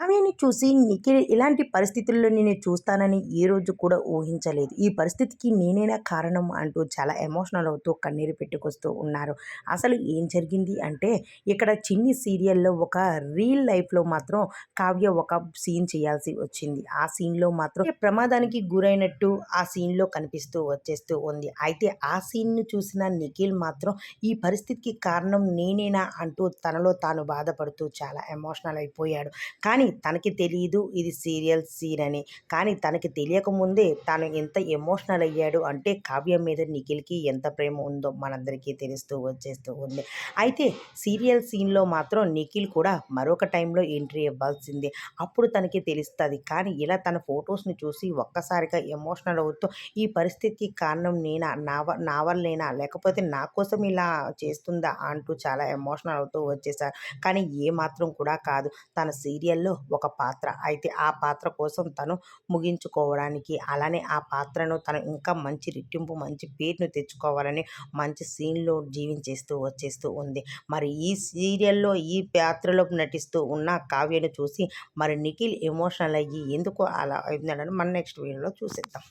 అవన్నీ చూసి నిఖిల్ ఇలాంటి పరిస్థితుల్లో నేను చూస్తానని ఏ రోజు కూడా ఊహించలేదు. ఈ పరిస్థితికి నేనేనా కారణం అంటూ చాలా ఎమోషనల్ అవుతూ కన్నీరు పెట్టుకొస్తూ ఉన్నారు. అసలు ఏం జరిగింది అంటే ఇక్కడ చిన్ని సీరియల్లో ఒక రియల్ లైఫ్లో మాత్రం కావ్య ఒక సీన్ చేయాల్సి వచ్చింది. ఆ సీన్లో మాత్రం ప్రమాదానికి గురైనట్టు ఆ సీన్లో కనిపిస్తూ వచ్చేస్తూ ఉంది. అయితే ఆ సీన్ను చూసిన నిఖిల్ మాత్రం ఈ పరిస్థితికి కారణం నేనేనా అంటూ తనలో తాను బాధపడుతూ చాలా ఎమోషనల్ అయిపోయాడు. కానీ తనకి తెలియదు ఇది సీరియల్ సీన్ అని. కానీ తనకి తెలియకముందే తను ఎంత ఎమోషనల్ అయ్యాడు అంటే కావ్య మీద నిఖిల్కి ఎంత ప్రేమ ఉందో మనందరికీ తెలుస్తూ వచ్చేస్తూ ఉంది. అయితే సీరియల్ సీన్లో మాత్రం నిఖిల్ కూడా మరొక టైంలో ఎంట్రీ ఇవ్వాల్సిందే. అప్పుడు తనకి తెలుస్తుంది. కానీ ఇలా తన ఫొటోస్ని చూసి ఒక్కసారిగా ఎమోషనల్ అవుతూ ఈ పరిస్థితికి కారణం నేనా నా నా వల్లేనా లేకపోతే నా కోసం ఇలా చేస్తుందా అంటూ చాలా ఎమోషనల్ అవుతూ వచ్చేసారు. కానీ ఏ మాత్రం కూడా కాదు. తన సీరియల్లో ఒక పాత్ర. అయితే ఆ పాత్ర కోసం తను ముగించుకోవడానికి అలానే ఆ పాత్రను తను ఇంకా మంచి రెట్టింపు మంచి పేరును తెచ్చుకోవాలని మంచి సీన్లో జీవించేస్తూ వచ్చేస్తూ ఉంది. మరి ఈ సీరియల్లో ఈ పాత్రలో నటిస్తూ ఉన్న కావ్యను చూసి మరి నిఖిల్ ఎమోషనల్ అయ్యి ఎందుకు అలా అయిందని మన నెక్స్ట్ వీడియోలో చూసేద్దాం.